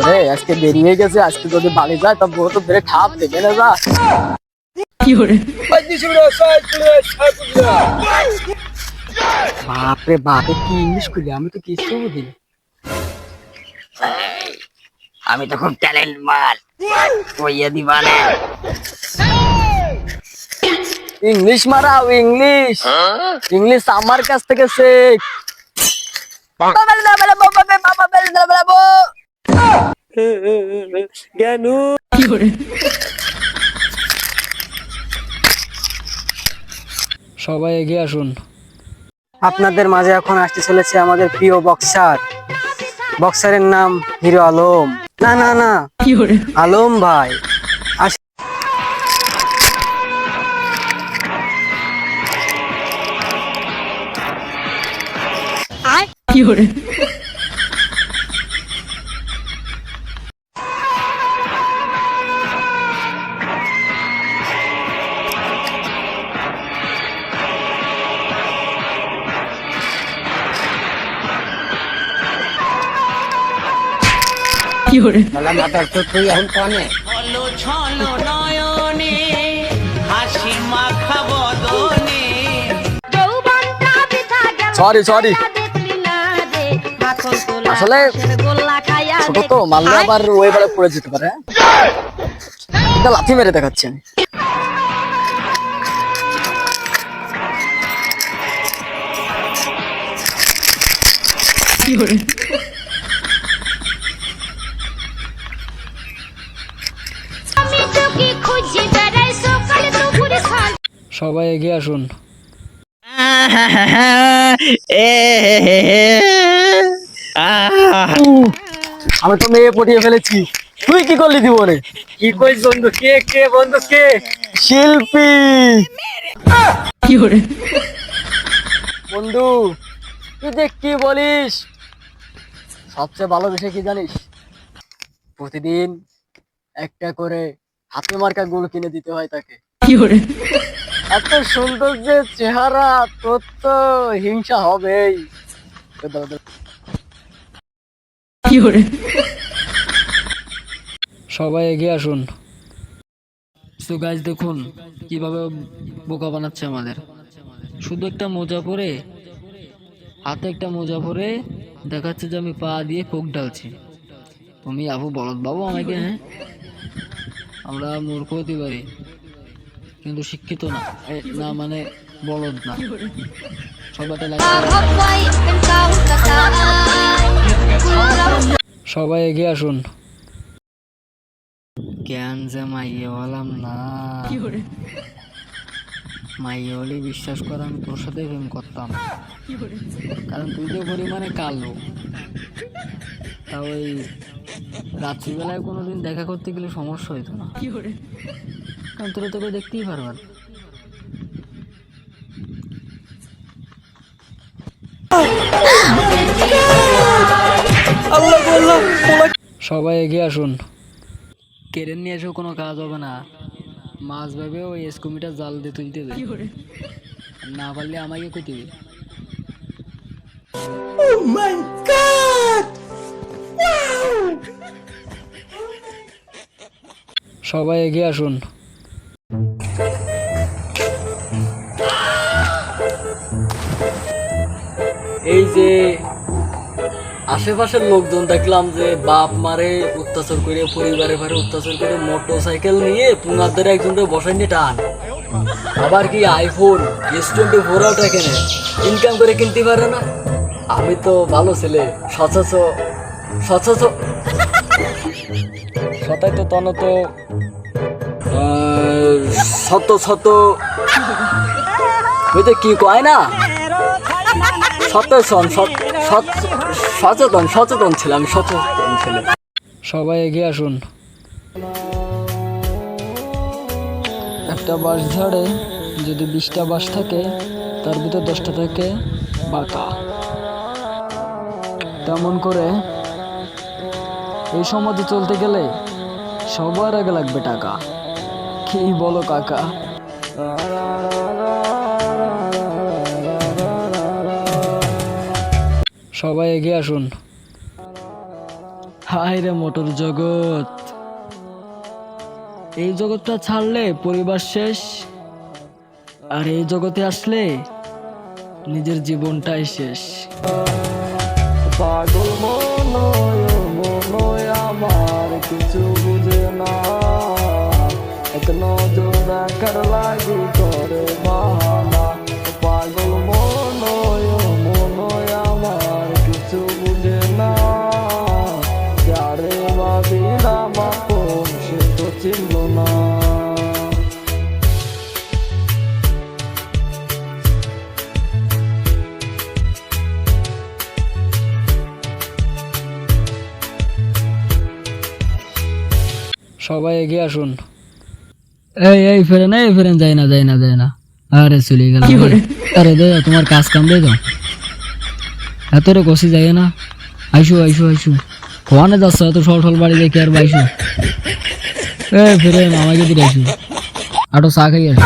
করে আজকে দেরি হয়ে গেছে আজকে যদি বাড়ি যায় তা বউ তো বেড়ে ঠাপ দেবে না যা বাপরে বাপে কি ইংলিশ করি আমি তো কিছু বুঝি। আমি তো খুব ট্যালেন্ট মাল কইয়া দিবানে ইংলিশ মারাও ইংলিশ ইংলিশ আমার কাছ থেকে শেখ জ্ঞানু সবাই এগিয়ে আসুন। আপনাদের মাঝে এখন আসতে চলেছে আমাদের প্রিয় বক্সার। বক্সারের নাম হিরো আলম। না না না। আলম ভাই। আস- বলা মাথার তো এখন কনে। হলো ছলো নয়নে হাসি মাখা বদনে। সরি সরি আসলে ছোট তো মারলে আবার ওই বারে পড়ে যেতে পারে। হ্যাঁ? এটা লাথি মেরে দেখাচ্ছি আমি সবাই এগিয়ে আসুন। আমি তো মেয়ে পটিয়ে ফেলেছি। তুই কি করলি জীবনে? কি কইস বন্ধু? কে কে বন্ধু কে? শিল্পী। কি বন্ধু তুই যে কি বলিস? সবচেয়ে ভালো বিষয় কি জানিস? প্রতিদিন একটা করে হাতে মার্কা গোল কিনে দিতে হয় তাকে। এত সুন্দর যে চেহারা তোর তো হিংসা হবেই। সবাই এগিয়ে আসুন। তো গাছ দেখুন কীভাবে বোকা বানাচ্ছে আমাদের। শুধু একটা মোজা পরে হাতে একটা মোজা পরে দেখাচ্ছে যে আমি পা দিয়ে কোক ডালছি। তুমি আবু বলদ বাবু আমাকে হ্যাঁ? আমরা মূর্খ হতে পারি। কিন্তু শিক্ষিত না। না মানে বলদ না। সবাইটা সবাই এগিয়ে আসুন। জ্ঞান যে মাইয়ে হলাম না? মাইয়ে হলে বিশ্বাস কর আমি তোর সাথে প্রেম করতাম। কারণ তুই যে পরিমাণে কালো। তা ওই রাত্রিবেলায় কোনোদিন দেখা করতে গেলে সমস্যা হইতো না। কারণ তোরা তোকে দেখতেই পারবার সবাই এগিয়ে আসুন। কেড়ে নিয়ে এসেও কোনো কাজ হবে না। মাছ ভেবে ওই এসকুমিটা জাল দিয়ে তুলতে হবে না পারলে আমাকে কই দিবি সবাই এগিয়ে আসুন। যে আশেপাশের লোকজন দেখলাম যে বাপ মারে অত্যাচার করে পরিবারে ভারে অত্যাচার করে মোটর সাইকেল নিয়ে পুনার ধরে একজনকে বসাই নিয়ে টান। আবার কি iPhone S twenty four out এখানে ইনকাম করে কিনতে পারে না? আমি তো ভালো ছেলে সচেত সচেত সতাই তো তন তো শত শত ওই যে কি কয় না? সচেতন, সচ- সচ- সচেতন সচেতন ছিলাম সচেতন ছিলাম সবাই এগিয়ে আসুন। একটা বাস ঝাড়ে, যদি বিশটা বাস থাকে, তার ভিতর দশটা থাকে বাঁকা তেমন করে, এই সমাজে চলতে গেলে সবার আগে লাগবে টাকা। কি বলো কাকা? সবাই এগিয়ে আসুন। হায় রে মোটর জগৎ। এই জগৎটা ছাড়লে পরিবার শেষ, আর এই জগতে আসলে নিজের জীবনটাই শেষ। পাগল মনয় মনয় আমার, কিছু বুঝে না। এক নজর দেখার লাগি করে বাহানা সবাই এগিয়ে আসুন। এই এই ফেরেন এই ফেরেন যাই না যাই না যাই না। আরে চলে গেল। আরে দে তোমার কাজ কাম দে তো। এত রে কষি যাই না। আইসু আইসু আইসু। কোয়ানে যাচ্ছ এত সল সল বাড়ি দেখে আর বাইসু। এ ফেরেন আমাকে দিয়ে আইসু আটো চা খাই আসো।